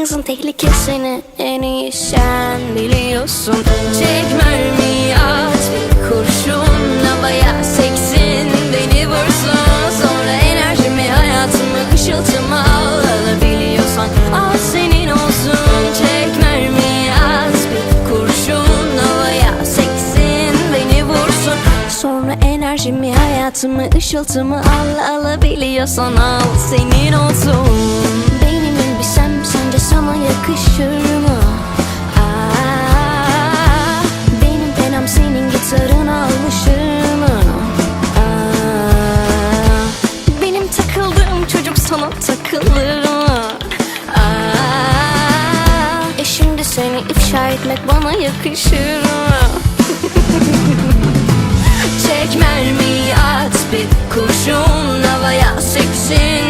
hızın tehlikesini en iyi sen biliyorsun. Çek mermi at bir kurşun havaya seksin. Beni vursun Sonra enerjimi hayatımı ışıltımı al alabiliyorsan. Al senin olsun Çek mermi at bir kurşun havaya seksin. Beni vursun Sonra enerjimi hayatımı ışıltımı al alabiliyorsan. Al senin olsun çocuk sana takılır mı? Aa, e şimdi seni ifşa etmek bana yakışır mı? Çek mermi at bir kurşun havaya seksin